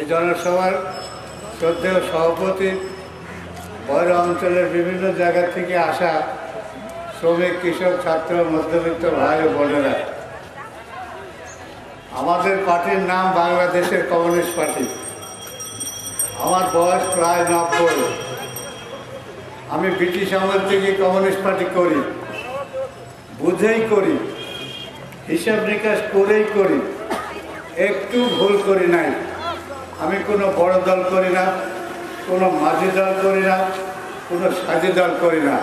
এই জনসভার শ্রদ্ধেয় সভাপতি বয়রা অঞ্চলের বিভিন্ন জায়গা থেকে আসা শ্রমিক, কৃষক, ছাত্র, মধ্যবিত্ত ভাই ও বোনেরা। আমাদের পার্টির নাম বাংলাদেশের কমিউনিস্ট পার্টি। আমার বয়স প্রায় নব্বই। আমি ব্রিটিশ আমল থেকে কমিউনিস্ট পার্টি করি। বুঝেই করি। হিসাব নিকাশ করেই করি। একটু ভুল করি নাই। আমি কোনো বড় দল করি না, কোনো মাঝি দল করি না, কোনো সাজি দল করি না।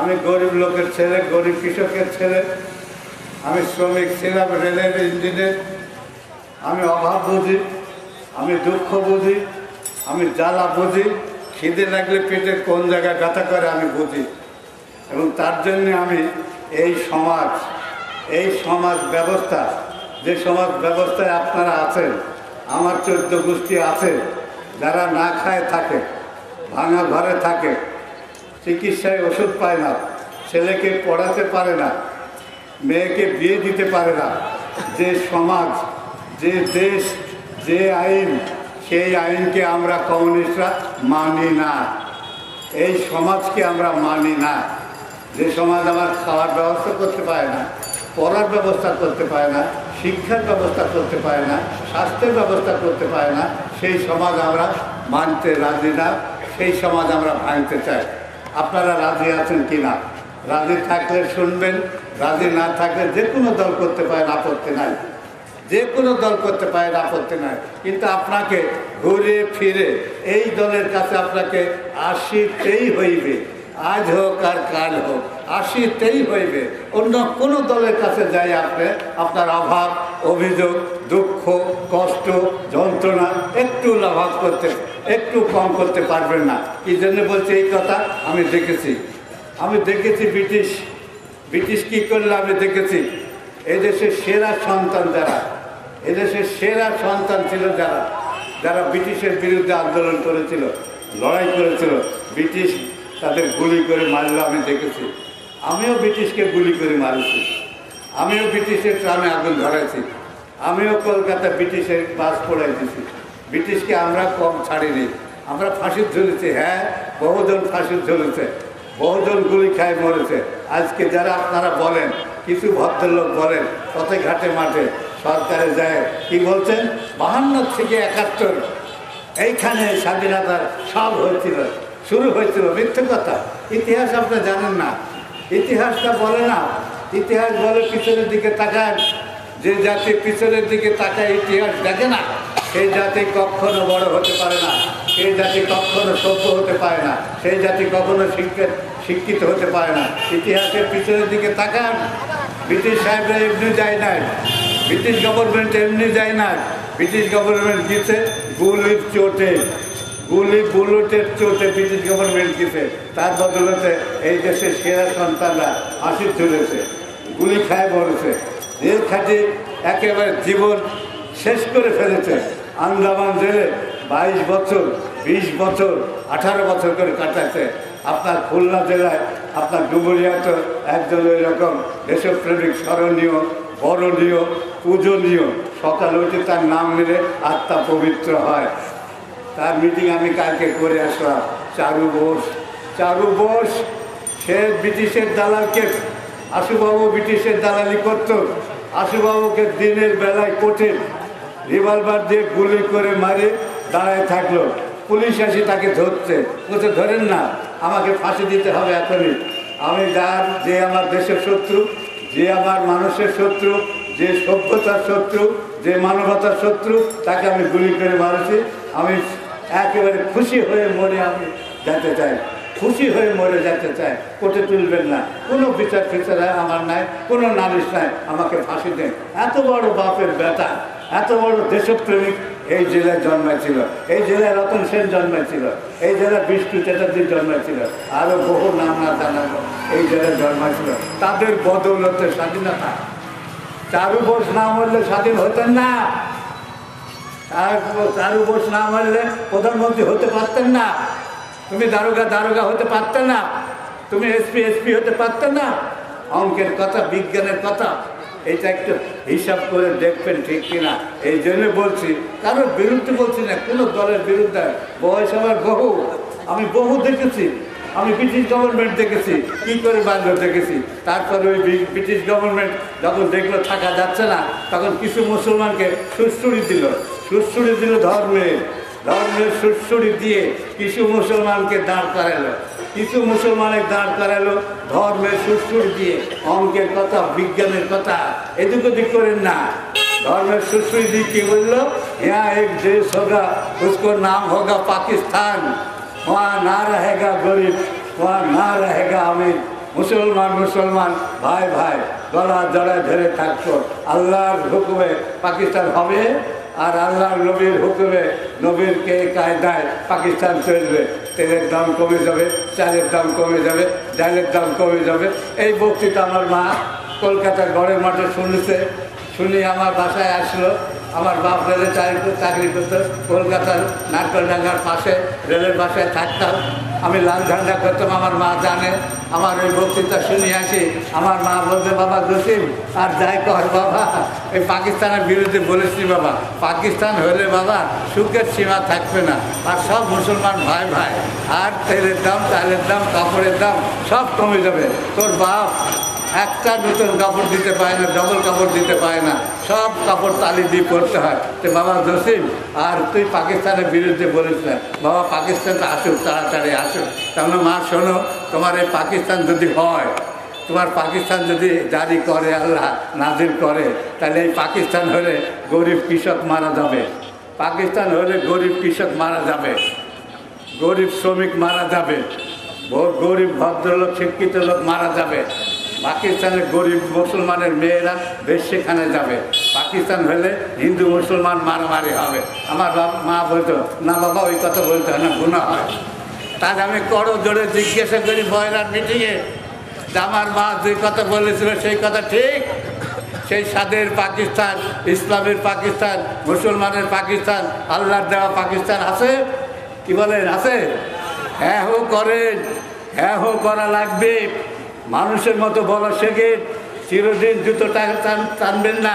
আমি গরিব লোকের ছেলে, গরিব কৃষকের ছেলে, আমি শ্রমিক ছিলাম, রেলের ইঞ্জিনের আমি অভাব বুঝি, আমি দুঃখ বুঝি, আমি জ্বালা বুঝি, খিদে লাগলে পেটে কোন জায়গায় ব্যথা করে আমি বুঝি। এবং তার জন্য আমি এই সমাজ এই সমাজ ব্যবস্থা, যে সমাজ ব্যবস্থায় আপনারা আছেন আমার চোদ্দ গোষ্ঠী আছে, যারা না খায় থাকে, ভাঙা ঘরে থাকে, চিকিৎসায় ওষুধ পায় না, ছেলেকে পড়াতে পারে না, মেয়েকে বিয়ে দিতে পারে না, যে সমাজ, যে দেশ, যে আইন, সেই আইনকে আমরা কমিউনিস্টরা মানি না। এই সমাজকে আমরা মানি না। যে সমাজ আমার খাওয়ার ব্যবস্থা করতে পারে না, পড়ার ব্যবস্থা করতে পারে না শিক্ষার ব্যবস্থা করতে পারে না, স্বাস্থ্যের ব্যবস্থা করতে পারে না, সেই সমাজ আমরা মানতে রাজি না, সেই সমাজ আমরা ভাঙতে চাই। আপনারা রাজি আছেন কি না? রাজি থাকলে শুনবেন, রাজি না থাকলে যে কোনো দল করতে পারেন আপত্তি নাই। যে কোনো দল করতে পারেন আপত্তি নাই। কিন্তু আপনাকে ঘুরে ফিরে এই দলের কাছে আপনাকে আসিতেই হইবে। আজ হোক আর কাল হোক আসি আসিতেই হইবে। অন্য কোনো দলের কাছে যাই আপনি আপনার অভাব, অভিযোগ, দুঃখ, কষ্ট, যন্ত্রণা একটু লাভাব করতে, একটু কম করতে পারবেন না। কি জন্য বলছি এই কথা? আমি দেখেছি। আমি দেখেছি ব্রিটিশ। ব্রিটিশ কী করলে আমি দেখেছি? এদেশের সেরা সন্তান যারা, এদেশের সেরা সন্তান ছিল যারা যারা ব্রিটিশের বিরুদ্ধে আন্দোলন করেছিল, লড়াই করেছিল। ব্রিটিশ তাদের গুলি করে মারলো, আমি দেখেছি। আমিও ব্রিটিশকে গুলি করে মারেছি। আমিও ব্রিটিশের ট্রামে আগুন ধরাইছি। আমিও কলকাতা ব্রিটিশের বাস পড়াই দিছি। ব্রিটিশকে আমরা কম ছাড়িনি। আমরা ফাঁসির ঝুলেছি হ্যাঁ বহুজন ফাঁসির ঝুলেছে বহুজন গুলি খায় মরেছে। আজকে যারা আপনারা বলেন, কিছু ভদ্রলোক বলেন, পথে ঘাটে মাঠে সরকারে যায়, কি বলছেন? বাহান্ন থেকে একাত্তর, এইখানে স্বাধীনতার সব হয়েছিল। শুরু হয়েছিল, মিথ্যে কথা। ইতিহাস আপনি জানেন না। ইতিহাসটা বলে না। ইতিহাস বলে পিছনের দিকে তাকায়। যে জাতি পিছনের দিকে তাকায়, ইতিহাস দেখে না। সেই জাতি কখনো বড় হতে পারে না। সেই জাতি কখনো সভ্য হতে পারে না। সেই জাতি কখনো শিক্ষিত শিক্ষিত হতে পারে না। ইতিহাসের পিছনের দিকে তাকান। ব্রিটিশ সাহেবরা এমনি যায় নাই। ব্রিটিশ গভর্নমেন্ট এমনি যায় না ব্রিটিশ গভর্নমেন্ট দিচ্ছে গুলির চোটে। গুলি বুলেটের চোটে ব্রিটিশ গভর্নমেন্ট দিতে তার বদলতে এই দেশের সেরা সন্তানরা হাসি চলেছে গুলি খায় মরেছে। এর খাটে একেবারে জীবন শেষ করে ফেলেছে। আন্দামান জেলে বাইশ বছর, বিশ বছর, আঠারো বছর করে কাটাচ্ছে। আপনার খুলনা জেলায়, আপনার ডুবুরিয়া তো একজন ওই রকম দেশপ্রেমিক স্মরণীয়, বরণীয়, পূজনীয়, সকাল উঠে তার নাম নিলে আত্মা পবিত্র হয়। তার মিটিং আমি কালকে করে আসলাম। চারু বোস। চারু বোস, সে ব্রিটিশের দালালকে, আশুবাবু ব্রিটিশের দালালি করত। আশুবাবুকে দিনের বেলায় কোর্টে রিভলভার দিয়ে গুলি করে মারে দাঁড়ায় থাকল। পুলিশ আসি তাকে ধরছে বলছে, ধরেন না, আমাকে ফাঁসি দিতে হবে এখনই। আমি যার, যে আমার দেশের শত্রু, যে আমার মানুষের শত্রু, যে সভ্যতার শত্রু, যে মানবতার শত্রু, তাকে আমি গুলি করে মারছি। আমি একেবারে খুশি হয়ে মরে আমি যেতে চাই। খুশি হয়ে মরে যেতে চাই। কোর্টে তুলবেন না। কোনো বিচার ফিচার আমার নাই, কোনো নালিশ নাই। আমাকে ফাঁসি দেন। এত বড় বাপের বেটা, এত বড় দেশপ্রেমিক এই জেলায় জন্মেছিল এই জেলায় রতন সেন জন্মেছিল এই জেলায় বিষ্ণু চ্যাটার্জি জন্মেছিল আরও বহু নাম না জানাব এই জেলায় জন্মেছিল তাদের বদৌলতে স্বাধীনতা। চারু বোস না মরলে স্বাধীন হতেন না। চারু- চারু বোস না মারলে প্রধানমন্ত্রী হতে পারতেন না। তুমি দারোগা দারোগা হতে পারতেন না। তুমি এসপি এসপি হতে পারতেন না। অঙ্কের কথা, বিজ্ঞানের কথা, এটা একটু হিসাব করে দেখবেন ঠিক কিনা। এই জন্য বলছি, কারোর বিরুদ্ধে বলছি না, কোনো দলের বিরুদ্ধে। বয়স আমার বহু, আমি বহু দেখেছি। আমি ব্রিটিশ গভর্নমেন্ট দেখেছি কি করে বাংলা দেখেছি তারপরে ওই বি- ব্রিটিশ গভর্নমেন্ট যখন দেখলো থাকা যাচ্ছে না তখন কিছু মুসলমানকে সুশ্রুড়ি দিল সুশ্রুড়ি দিল ধর্মের ধর্মের সুশ্রুড়ি দিয়ে কিছু মুসলমানকে দাঁড় করালো কিছু মুসলমানের দাঁড় করালো ধর্মের সুশ্রুড়ি দিয়ে অঙ্কের কথা বিজ্ঞানের কথা এদিক ওদিক করেন না ধর্মের सुश्री जी की बोलो यहाँ एक देश होगा उसको नाम होगा पाकिस्तान वहाँ ना रहेगा गरीब वहाँ ना रहेगा अमीर মুসলমান মুসলমান ভাই ভাই গলা জড়ায় ধরে থাকতো আল্লাহর হুকুমে পাকিস্তান হবে আর আল্লাহর নবীর হুকুমে নবীর কে কায়দায় পাকিস্তান চলবে তেলের দাম কমে যাবে চালের দাম কমে যাবে ডালের দাম কমে যাবে এই বক্তৃতা আমার মা কলকাতার গড়ের মাঠে শুনেছে শুনি আমার বাসায় আসলো আমার বাপ রেলে চাকরি চাকরি করতো কলকাতার নারকেলডাঙ্গার পাশে, রেলের বাসায় থাকতাম। আমি লাল ঝান্ডা করতাম, আমার মা জানে। আমার ওই বক্তৃতা শুনে আসি, আমার মা বলতে বাবা জসিম, আর যাই কর বাবা। এই পাকিস্তানের বিরুদ্ধে বলেছি বাবা, পাকিস্তান হলে বাবা সুখের সীমা থাকবে না, আর সব মুসলমান ভাই ভাই। আর তেলের দাম, চালের দাম, কাপড়ের দাম সব কমে যাবে। তোর বাপ একটা নতুন কাপড় দিতে পায় না ডবল কাপড় দিতে পায় না। সব কাপড় তালি দিয়ে পড়তে হয়। তো বাবা জসিম, আর তুই পাকিস্তানের বিরুদ্ধে বলিস না। বাবা পাকিস্তানটা আসুক, তাড়াতাড়ি আসুক। তাহলে মা, শোনো, তোমার এই পাকিস্তান যদি হয়, তোমার পাকিস্তান যদি জারি করে, আল্লাহ নাজির করে, তাহলে এই পাকিস্তান হলে গরিব কৃষক মারা যাবে। পাকিস্তান হলে গরিব কৃষক মারা যাবে। গরিব শ্রমিক মারা যাবে। গরিব ভদ্রলোক, শিক্ষিত লোক মারা যাবে। পাকিস্তানের গরিব মুসলমানের মেয়েরা বেশ সেখানে যাবে। পাকিস্তান হলে হিন্দু মুসলমান মারামারি হবে। আমার মা বলতো, না বাবা, ওই কথা বলতে হয় না গুণা হয়। তার আমি করো জোরে জিজ্ঞাসা করি বয়রার মিটিংয়ে আমার মা যে কথা বলেছিল সেই কথা ঠিক? সেই স্বাদের পাকিস্তান, ইসলামের পাকিস্তান, মুসলমানের পাকিস্তান, আল্লাহর দেওয়া পাকিস্তান আছে? কি বলেন, আছে? হ্যাঁ হো করেন হ্যাঁ হো করা লাগবে। মানুষের মতো বলা শেখে, চিরদিন জুতো টানবেন না।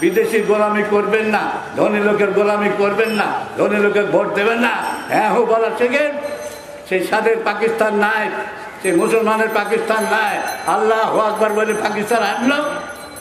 বিদেশি গোলামি করবেন না, ধনী লোকের গোলামি করবেন না, ধনী লোকের ভোট দেবেন না। হ্যাঁ হো, বলা শেখেন সেই সাদের পাকিস্তান নাই, সেই মুসলমানের পাকিস্তান নাই। আল্লাহ আকবর বলে পাকিস্তান আনলো।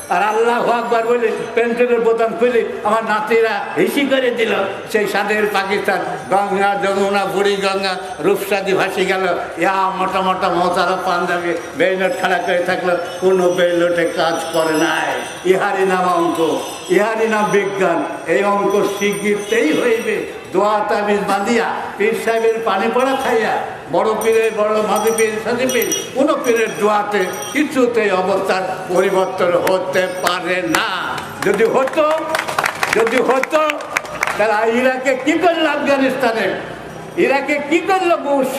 আর আল্লাহ আকবার বলে, পেন্সিলের বোতাম খুলে আমার নাতিরা হিসি করে দিল। সেই স্বাদের পাকিস্তান, গঙ্গা, যমুনা, বুড়ি গঙ্গা, রূপসাদি ভাসি গেল। ইয়া মোটা মোটা মতারা পাঞ্জাবি, বেইলট খাড়া করে থাকল। কোনো বেইলটে কাজ করে নাই। ইহারি নাম অঙ্ক ইহারি নাম বিজ্ঞান। এই অঙ্ক শিগগিরতেই হইবে। দোয়া তাবিজ বাঁধিয়া পীর সাহেবের পানি পড়া খাইয়া বড় পীরের, বড় মাঝি পীর সাথে পীর, কোনো পীরের দোয়াতে কিছুতেই অবস্থার পরিবর্তন হতে পারে না। যদি হতো যদি হতো, তাহলে ইরাকে কী করল আফগানিস্তানে? ইরাকে কী করল বুশ?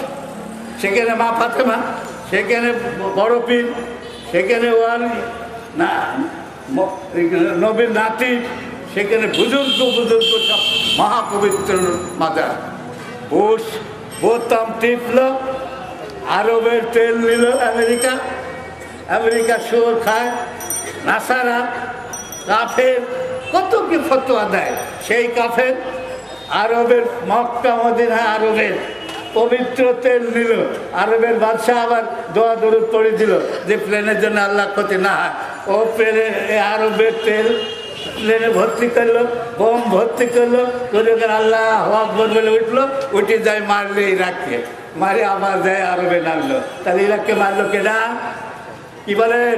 সেখানে মা ফাতেমা, সেখানে বড় পীর, সেখানে ওয়ালি না নবীর নাতি, সেখানে বুজুর্গ বুজুর্গ সব মহাপবিত্র মাদার। বুশ বোতাম টিপল, আরবের তেল নিল আমেরিকা। আমেরিকা শুয়োর খায়, নাসারা, কাফের, কত কি ফতোয়া দেয়? সেই কাফের, আরবের মক্কা, মদিনা, আরবের পবিত্র তেল নিল। আরবের বাদশাহ আবার দোয়া দরুদ পড়ে দিল যে, প্লেনের জন্য আল্লাহ ক্ষতি না হয়। ও প্লেনে আরবের তেল প্লেনে ভর্তি করল বোম ভর্তি করল, করে ওখানে আল্লাহ আকবর বলে উঠল, উঠে যায় মারলে ইরাককে। মারে আবার যায় আরবে নামলো তাহলে ইরাককে মারলো কেডা? কি বলেন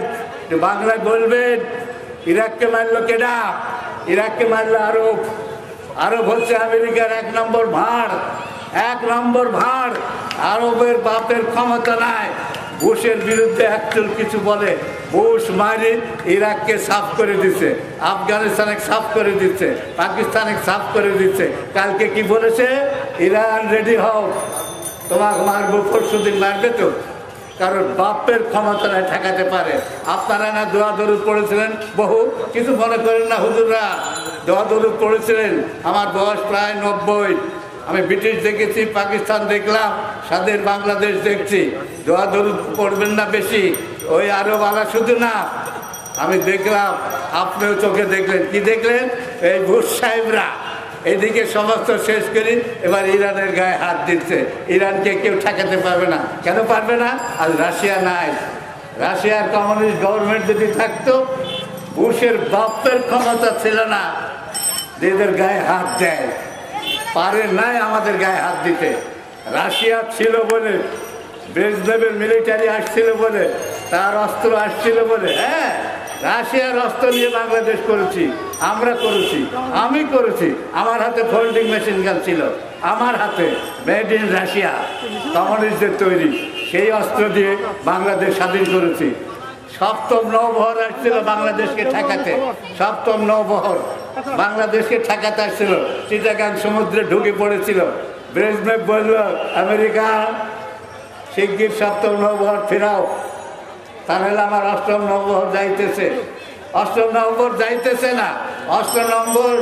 বাংলায় বলবেন। ইরাককে মারলো কেডা? ইরাককে মারলো আরব। আরব হচ্ছে আমেরিকার এক নম্বর ভাঁড়। এক নম্বর ভাঁড়। আরবের বাপের ক্ষমতা নাই। বুশের বিরুদ্ধে একচুল কিছু বলে বুশ মারি ইরাককে সাফ করে দিচ্ছে আফগানিস্তানে সাফ করে দিচ্ছে পাকিস্তানে সাফ করে দিচ্ছে কালকে কি বলেছে? ইরান রেডি হও, তোমাকে মারবো, পরশু দিন মারবে তো। কারণ বাপের ক্ষমতা নাই ঠেকাতে পারে। আপনারা না দোয়া দরুদ পড়েছিলেন? বহু কিছু মনে করেন না হুজুররা। দোয়া দরুদ পড়েছিলেন। আমার বয়স প্রায় নব্বই। আমি ব্রিটিশ দেখেছি, পাকিস্তান দেখলাম, স্বাধীন বাংলাদেশ দেখছি। দোয়া দরুদ করবেন না বেশি, ওই আরব আলা শুধু না। আমি দেখলাম, আপনিও চোখে দেখলেন। কি দেখলেন? এই বুশ সাহেবরা। এদিকে সমস্ত শেষ করি, এবার ইরানের গায়ে হাত দিচ্ছে। ইরানকে কেউ ঠেকাতে পারবে না। কেন পারবে না? আর রাশিয়া নাই। রাশিয়ার কমিউনিস্ট গভর্নমেন্ট যদি থাকতো, বুশের বাপের ক্ষমতা ছিল না। এদের গায়ে হাত দেয়। পারে নাই আমাদের গায়ে হাত দিতে। রাশিয়া ছিল বলে ব্রেজনেবের মিলিটারি আসছিল বলে, তার অস্ত্র আসছিল বলে হ্যাঁ রাশিয়ার অস্ত্র নিয়ে বাংলাদেশ করেছি, আমরা করেছি, আমি করেছি, আমার হাতে ফোল্ডিং মেশিন গান ছিল, আমার হাতে মেড ইন রাশিয়া কমিউনিস্টদের তৈরি, সেই অস্ত্র দিয়ে বাংলাদেশ স্বাধীন করেছি। সপ্তম নৌবহর আসছিল বাংলাদেশকে ঠেকাতে, সপ্তম নৌবহর। বাংলাদেশকে ঠেকাতে আসছিল। চিটাগাং সমুদ্রে ঢুকে পড়েছিল। ব্রেজনেভ বলল, আমেরিকা, শিগগির সপ্তম নৌবহর ফেরাও। তাহলে আমার অষ্টম নম্বর যাইতেছে। অষ্টম নম্বর যাইতেছে না। অষ্টম নম্বর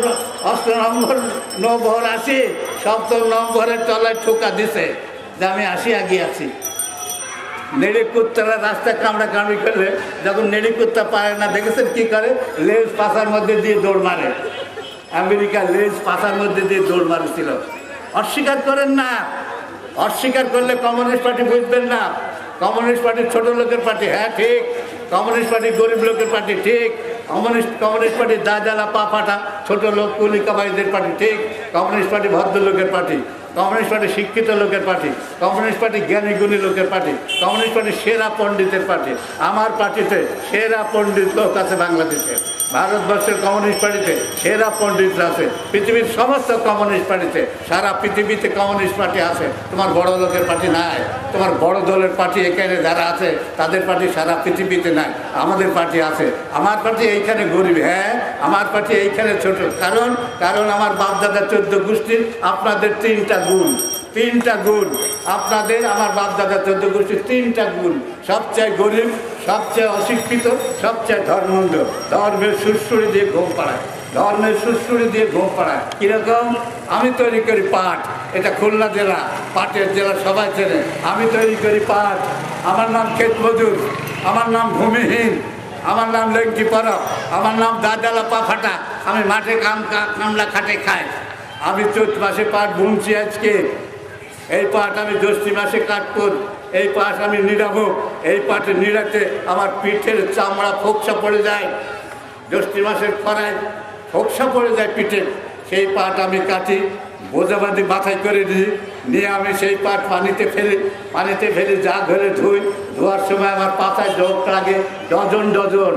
অষ্টম নম্বর নম্বর আসি। সপ্তম নম্বরের তলায় ঠোকা দিছে যে আমি আসি আগে আছি নেড়ি কুত্তারা রাস্তা কামড়া কামড়ি করলে যখন নেড়ি কুত্তা পারে না, দেখেছেন কি করে? লেজ পাশার মধ্যে দিয়ে দৌড় মারে। আমেরিকা লেজ পাশার মধ্যে দিয়ে দৌড় মারেছিল। অস্বীকার করেন না। অস্বীকার করলে কমিউনিস্ট পার্টি বুঝবেন না। কমিউনিস্ট পার্টি ছোট লোকের পার্টি হ্যাঁ ঠিক। কমিউনিস্ট পার্টি গরিব লোকের পার্টি, ঠিক। কমিউনিস্ট কমিউনিস্ট পার্টি দাজালা পা ফাটা ছোট লোক কুলি কাবাইদের পার্টি, ঠিক। কমিউনিস্ট পার্টি ভদ্রলোকের পার্টি। কমিউনিস্ট পার্টি শিক্ষিত লোকের পার্টি, কমিউনিস্ট পার্টি জ্ঞানী গুণী লোকের পার্টি, কমিউনিস্ট পার্টি সেরা পণ্ডিতের পার্টি। আমার পার্টিতে সেরা পণ্ডিত লোক আছে বাংলাদেশে। ভারতবর্ষের কমিউনিস্ট পার্টিতে সেরা পণ্ডিতরা আছে, পৃথিবীর সমস্ত কমিউনিস্ট পার্টিতে, সারা পৃথিবীতে কমিউনিস্ট পার্টি আছে। তোমার বড় লোকের পার্টি নাই, তোমার বড় দলের পার্টি এখানে যারা আছে, তাদের পার্টি সারা পৃথিবীতে নাই, আমাদের পার্টি আছে। আমার পার্টি এইখানে গরিব হ্যাঁ আমার পার্টি এইখানে ছোট। কারণ কারণ আমার বাপদাদা চোদ্দ গোষ্ঠীর, আপনাদের তিনটা গুণ তিনটা গুণ। আপনাদের, আমার বাপদাদা চোদ্দ গোষ্ঠীর তিনটা গুণ। সবচেয়ে গরিব সবচেয়ে অশিক্ষিত, সবচেয়ে ধর্মন্দ ধর্মের সুরসুরি দিয়ে ঘুম পাড়ায়। ধর্মের সুরসুরি দিয়ে ঘুম পাড়ায়। কীরকম? আমি তৈরি করি পাট। এটা খুলনা জেলা। পাটের জেলা সবাই চেনে। আমি তৈরি করি পাট। আমার নাম ক্ষেত মজুর। আমার নাম ভূমিহীন। আমার নাম লেঙ্কি পরব আমার নাম দাদালা পা ফাটা আমি মাঠে কাম কামলা খাটে খাই। আমি চৈত মাসে পাট বুনছি আজকে। এই পাট আমি জ্যৈষ্ঠী মাসে কাটপুর এই পাট আমি নিড়াবো এই পাটে নিড়াতে আমার পিঠের চামড়া ফোকসা পড়ে যায়। জ্যৈষ্ঠী মাসের খরায় ফোকসা পড়ে যায় পিঠে। সেই পাট আমি কাটি বোঝাবাদি মাথায় করে দিই। নিয়ে আমি সেই পাট পানিতে ফেলি। পানিতে ফেলে, যা ঘরে ধুই। ধোয়ার সময় আমার পাতায় জোক লাগে, ডজন ডজন।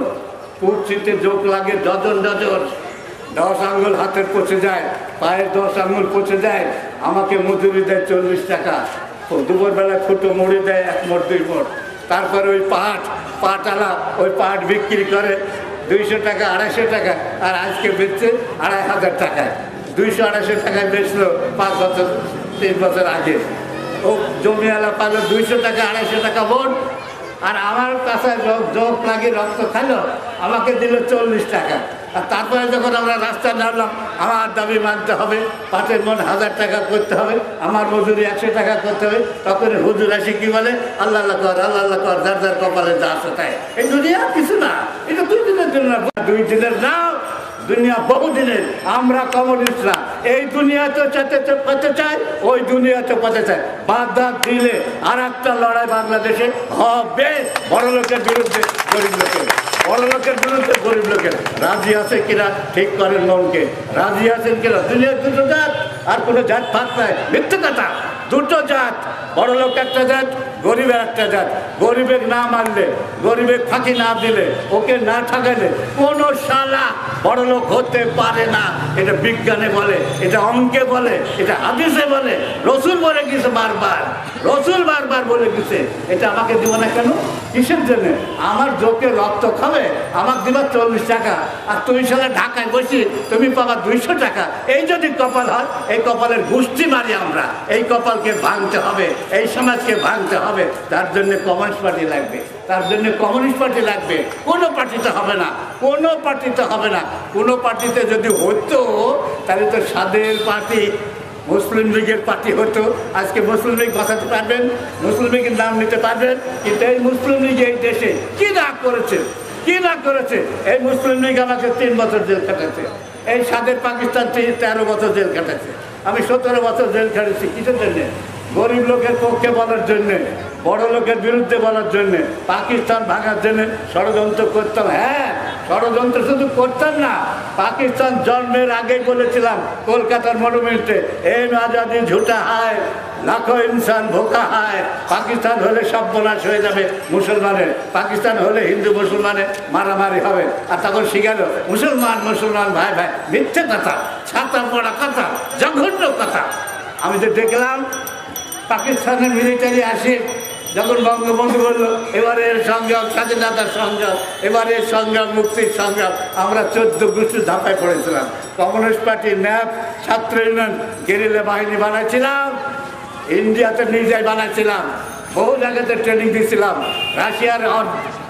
কুর্চিতে জোক লাগে, ডজন ডজন। দশ আঙ্গুল হাতের পচে যায়, পায়ের দশ আঙ্গুল পচে যায়, আমাকে মজুরি দেয় চল্লিশ টাকা। ও দুপুরবেলা ফুটো মুড়ি দেয় এক মোট দুই মোট। তারপরে ওই পাট পাটালা ওই পাট বিক্রি করে দুইশো টাকা, আড়াইশো টাকা, আর আজকে বেচছে আড়াই হাজার টাকায়। দুইশো, আড়াইশো টাকায় বেচলো পাঁচ বছর, তিন বছর আগে। ও জমিওয়ালা পালো দুইশো টাকা, আড়াইশো টাকা বোন আর আমার কাছে যোগ লাগে রক্ত খাইলো আমাকে দিল চল্লিশ টাকা। আর তারপরে যখন আমরা রাস্তা নামলাম, আমার দাবি মানতে হবে, পাটের মন হাজার টাকা করতে হবে, আমার মজুরি একশো টাকা করতে হবে, তখন হুজুর আসি কি বলে? আল্লাহ কর, আল্লাহ আল্লাহ কর, যার যার কপালে যা আছে তাই। এই দুনিয়া কিছু না, এটা দুই দিনের জন্য দুই দিনের নাও, দুনিয়া বহু দিনের, আমরা কমিউনিস্টরা এই দুনিয়াতে যেতে পেতে চাই, ওই দুনিয়াতে পেতে চাই। বাধা দিলে আর একটা লড়াই বাংলাদেশে হবে বড় লোকের বিরুদ্ধে, গরিব লোকের। বড় লোকের বিরুদ্ধে গরিব লোকের। ঠিক রাজি কিনা? দুটো জাত, আর কোনো জাত ফাঁক নাই। কথা। দুটো জাত। বড় লোক একটা জাত গরিবের একটা জাত গরিবের না মারলে গরিবের ফাঁকি না দিলে, ওকে না ঠকালে কোনো শালা বড় লোক হতে পারে না। এটা বিজ্ঞানে বলে, এটা অঙ্কে বলে, এটা হাদিসে বলে, রসুল বলে গেছে বারবার, রসুল বারবার বলে গেছে। এটা আমাকে দিব না কেন? কিসের জন্য? আমার জোকে রক্ত খাবে আমার দিবা চল্লিশ টাকা, আর তুমি সালে ঢাকায় বসি তুমি পাবা দুইশো টাকা। এই যদি কপাল হয়, এই কপালের গুষ্টি মারি আমরা। এই কপালকে ভাঙতে হবে, এই সমাজকে ভাঙতে হবে তার জন্য কমিউনিস্ট পার্টি লাগবে। তার জন্য কমিউনিস্ট পার্টি লাগবে। কোনো পার্টিতে হবে না। কোনো পার্টিতে হবে না। কোনো পার্টিতে যদি হতো, তাহলে তো স্বাদের পার্টি, মুসলিম লীগের পার্টি হতো। আজকে মুসলিম লীগ বাঁচাতে পারবেন, মুসলিম লীগের নাম নিতে পারবেন, কিন্তু এই মুসলিম লীগ এই দেশে কি না করেছে? কি না করেছে? এই মুসলিম লীগ আমাকে তিন বছর জেল কাটাচ্ছে এই স্বাদের পাকিস্তান তিন তেরো বছর জেল কাটাচ্ছে আমি সতেরো বছর জেল কাটেছি কিসের জন্যে? গরিব লোকের পক্ষে বলার জন্যে, বড় লোকের বিরুদ্ধে বলার জন্যে, পাকিস্তান ভাঙার জন্য ষড়যন্ত্র করতাম। হ্যাঁ ষড়যন্ত্র শুধু করতাম না, পাকিস্তান জন্মের আগেই বলেছিলাম কলকাতার মরুমিতে এম আজাদি ঝুটা হায়, লাখো ইনসান ভোকা হায়, পাকিস্তান হলে সব বনাশ হয়ে যাবে মুসলমানের, পাকিস্তান হলে হিন্দু মুসলমানের মারামারি হবে। আর তখন শিখালো, মুসলমান মুসলমান, ভাই ভাই, মিথ্যে কথা, ছাতা পড়া কথা, জঘন্য কথা। আমি তো দেখলাম পাকিস্তানের মিলিটারি আসে যখন বঙ্গবন্ধু বলল এবারের সংগ্রাম স্বাধীনতার সংগ্রাম এবারের সংগ্রাম মুক্তির সংগ্রাম আমরা চোদ্দ গোষ্ঠী ধাপায় পড়েছিলাম কমিউনিস্ট পার্টি ন্যাপ ছাত্র ইউনিয়ন গেরিলা বাহিনী বানাইছিলাম ইন্ডিয়াতে নিজেই বানাইছিলাম বহু জায়গাতে ট্রেনিং দিয়েছিলাম রাশিয়ার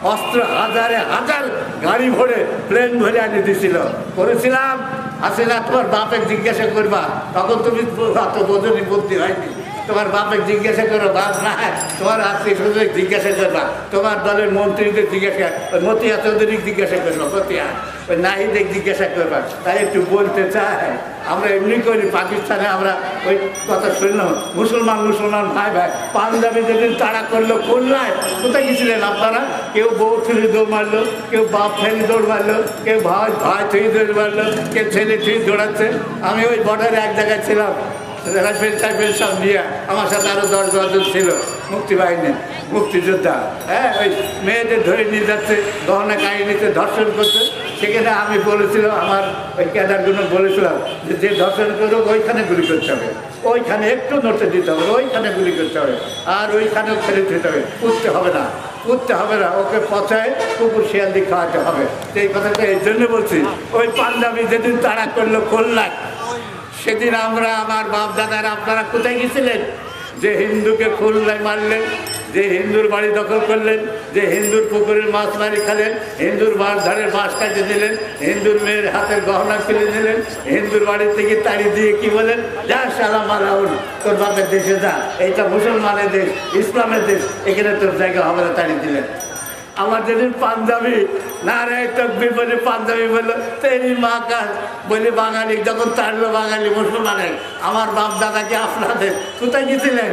অস্ত্র হাজারে হাজার গাড়ি ভরে প্লেন ভরে আনি দিছিল করেছিলাম হাসিনা তোমার বাপের জিজ্ঞাসা করবা তখন তুমি অত বোঝনি বুদ্ধি হয়নি তোমার বাপের জিজ্ঞাসা করো, বাপ, না, তোমার আত্মীয় স্বজনের জিজ্ঞাসা করবা তোমার দলের মন্ত্রীদের জিজ্ঞাসা মতিয়া চৌধুরী জিজ্ঞাসা করবা মতিয়া, ওই নাহিদের জিজ্ঞাসা করবা তাই একটু বলতে চাই। আমরা এমনি করি, পাকিস্তানে আমরা ওই কথা শুনলাম, মুসলমান মুসলমান ভাই ভাই, পাঞ্জাবি যেদিন তাড়া করল, খুলনায়, কোথায় গেছিলেন আপনারা? কেউ বউ থুলি দৌড় মারলো, কেউ বাপ ফেলি দৌড় মারলো, কেউ ভাই ভাই থুই দৌড় মারলো, কেউ ছেলে থুই দৌড়াচ্ছে। আমি ওই বর্ডারে এক জায়গায় ছিলাম রাইফেল টাইফেল সব নিয়ে। আমার সাথে আরও দশ দশজন ছিল মুক্তি বাহিনী মুক্তিযোদ্ধা। হ্যাঁ ওই মেয়েদের ধরে নিয়ে যাচ্ছে, গহনা কাহিনীতে ধর্ষণ করছে। সেখানে আমি বলেছিলাম আমার ওই ক্যাডারগুলো বলেছিলাম যে যে ধর্ষণ করুক, ওইখানে গুলি করতে হবে। ওইখানে একটু নড়তে দিতে হবে, ওইখানে গুলি করতে হবে। আর ওইখানেও ফেলে দিতে হবে। উঠতে হবে না, উঠতে হবে না। ওকে পচায় কুকুর শিয়াল দিয়ে খাওয়াতে হবে। এই কথাটা এই জন্য বলছি, ওই পাঞ্জাবি যেদিন তাড়া করল কল্যাণ সেদিন আমরা, আমার বাপ দাদারা আপনারা কোথায় গেছিলেন? যে হিন্দুকে খুলনায় মারলেন, যে হিন্দুর বাড়ি দখল করলেন, যে হিন্দুর পুকুরের মাছ মারি খালেন, হিন্দুর মাছ ধারের মাছ কাটে দিলেন, হিন্দুর মেয়ের হাতের গহনা ফেলে দিলেন, হিন্দুর বাড়ি থেকে তাড়ি দিয়ে কি বলেন? যা সালাম আলাউন তোর বাপের দেশে যা, এইটা মুসলমানের দেশ, ইসলামের দেশ, এখানে তোর জায়গা হবে তাড়ি দিলেন। আমার যেদিন পাঞ্জাবি, না রে তকবির বলে পাঞ্জাবি বলল, তেরি মা কা বলে, বাঙালি, যখন তাড়লো বাঙালি মুসলমানের, আমার বাপ দাদাকে আপনাদের? কোথায় গেছিলেন?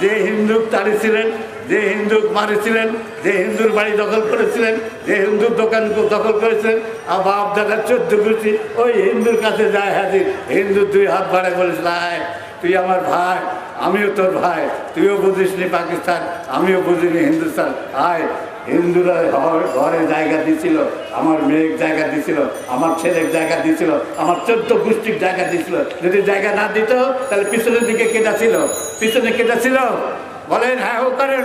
যে হিন্দু তাড়িয়েছিলেন যে হিন্দু মারেছিলেন, যে হিন্দুর বাড়ি দখল করেছিলেন, যে হিন্দুর দোকান দখল করেছিলেন, আর বাপ দাদা চোদ্দ গুছি ওই হিন্দুর কাছে যায় হাজির। হিন্দু দুই হাত বলেছিল আয় তুই আমার ভাই, আমিও তোর ভাই, তুইও বুঝিসনি পাকিস্তান, আমিও বুঝিনি হিন্দুস্তান, আয় হিন্দুরা ঘর- জায়গা দিছিল, আমার মেয়ের জায়গা দিছিল, আমার ছেলের জায়গা দিছিল, আমার চোদ্দ গোষ্ঠীর জায়গা দিছিল। যদি জায়গা না দিত, তাহলে পিছনের দিকে কেটা ছিল পিছনে কেটা ছিল বলেন হ্যাঁ ও করেন।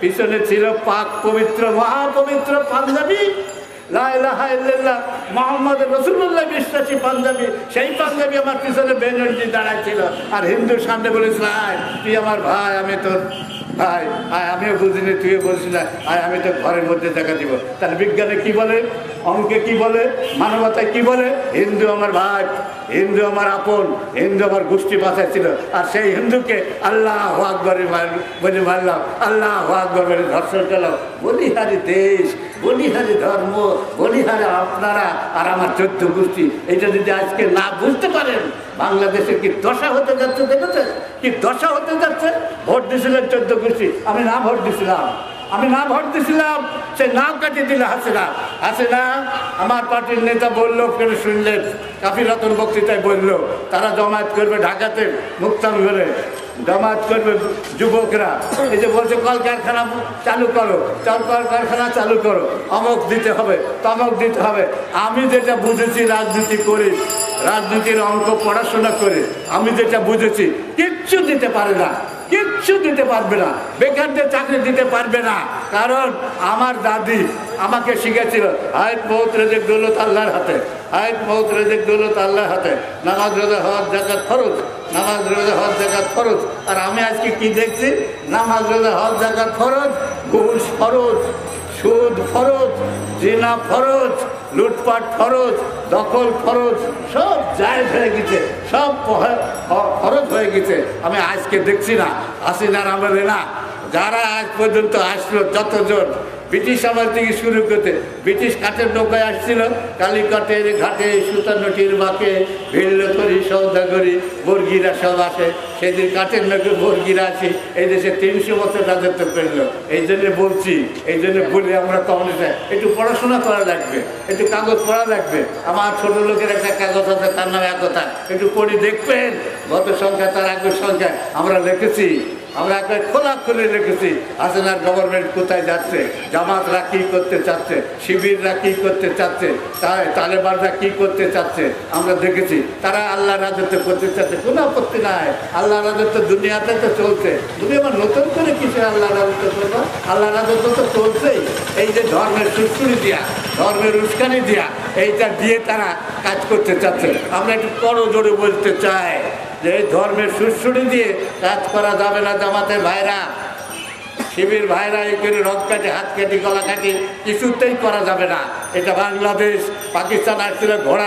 পিছনে ছিল পাক পবিত্র, মহাপবিত্র পাঞ্জাবি। মোহাম্মদ রসুল্লাহ বিশ্বাসী পাঞ্জাবি। সেই পাঞ্জাবি আমার পিছনে বেনজি দাঁড়াচ্ছিল আর হিন্দুর সামনে বলেছিল তুই আমার ভাই, আমি তোর ভাই আয়, আমিও বুঝিনি, তুইও বুঝিস না। আয়, আমি তো ঘরের মধ্যে দেখা দিব। তাহলে বিজ্ঞানে কি বলে? অঙ্কে কি বলে? মানবতায় কি বলে? হিন্দু আমার ভাই, হিন্দু আমার আপন, হিন্দু আমার গোষ্ঠী বাঁচাইছিল আর সেই হিন্দুকে আল্লাহ আকবরে বলে মারলাম। আল্লাহ আকবর বলে ধর্ষণ করলাম। বলিহারি দেশ, বলিহারি ধর্ম, বলিহারি আপনারা আর আমার চোদ্দ গোষ্ঠী। এটা যদি আজকে না বুঝতে পারেন বাংলাদেশের কি দশা হতে যাচ্ছে দেখেছেন? কি দশা হতে যাচ্ছে? ভোট দিয়েছিলেন চোদ্দ গোষ্ঠী। আমি না ভোট দিছিলাম। আমি না ভোট দিয়েছিলাম সে নাম কাটিয়ে দিল হাসিনা। হাসিনা, আমার পার্টির নেতা বলল, কেন শুনলেন? কাফি রতন বক্তৃতায় বলল, তারা জমায়েত করবে ঢাকাতে মুক্তাম করে জমায়েত করবে যুবকরা। এই যে বলছে, কলকারখানা চালু করো। চল কলকারখানা চালু করো। অমক দিতে হবে, তমক দিতে হবে। আমি যেটা বুঝেছি, রাজনীতি করি। রাজনীতির অঙ্ক পড়াশোনা করে আমি যেটা বুঝেছি, কিচ্ছু দিতে পারে না, কিচ্ছু দিতে পারবে না, বেকারদের চাকরি দিতে পারবে না। কারণ আমার দাদি আমাকে শিখেছিল, হায়ত বহুত রেজেক দৌলত আল্লাহর হাতে, হায়ত বহুত রেজেক দৌলত আল্লাহর হাতে, নামাজ রোজা হওয়ার জাকাত ফরজ, নামাজ রোজা হওয়ার জাকাত ফরজ। আর আমি আজকে কি দেখছি? নামাজ রোজা হওয়ার জাকাত ফরজ, ঘুষ ফরজ, সুদ ফরজ, জিনা ফরজ। লুটপাট, খরচ, দখল, খরচ, সব জায়জ হয়ে গেছে, সব খরচ হয়ে গেছে। আমি আজকে দেখছি না আসি হাসিনার আমলে না, যারা আজ পর্যন্ত আসলো, যতজন ব্রিটিশ আমল থেকে শুরু করতে। ব্রিটিশ কাঠের নৌকায় আসছিল কালীঘাটের ঘাটে সুতানটির বাঁকে ভিড়ল করি সৌদাগরি বর্গিরা সব আসে। সেদিন কাঠের নৌকে বর্গিরা আসি, এই দেশে তিনশো বছর রাজত্ব করল। এই জন্য বলছি, এই জন্য বলে আমরা কমিউনিস্ট, একটু পড়াশোনা করা লাগবে, একটু কাগজ পড়া লাগবে। আমার ছোট লোকের একটা কাগজ আছে, তার নামে এক কথা একটু পড়ি দেখবেন, গত সংখ্যা, তার আগের সংখ্যা আমরা লিখেছি। আমরা একটা খোলা খুলে লিখেছি হাসিনার গভর্নমেন্ট কোথায় যাচ্ছে, জামাতরা কি করতে চাচ্ছে, শিবিররা কি করতে চাচ্ছে তালেবানরা কি করতে চাচ্ছে, আমরা দেখেছি, তারা আল্লাহ রাজত্ব করতে চাচ্ছে, কোনো আপত্তি নাই। আল্লাহ রাজত্ব দুনিয়াতে তো চলছে। তুমি আমার নতুন করে কিছু আল্লাহ রাজত্ব করব? আল্লাহ রাজত্ব তো চলছেই। এই যে ধর্মের সুস্থুরি দিয়া, ধর্মের উস্কানি দিয়া, এইটা দিয়ে তারা কাজ করতে চাচ্ছে। আমরা একটু বড় জোরে বলতে চাই। যে এই ধর্মের সুশ্রুড়ি দিয়ে কাজ করা যাবে না জামাতের ভাইরা। শিবির ভাইরা এই করে রথ কাটে, হাত কাটি, গলা কাটি, কিছুতেই করা যাবে না। এটা বাংলাদেশ, পাকিস্তান আসছিল ঘোড়া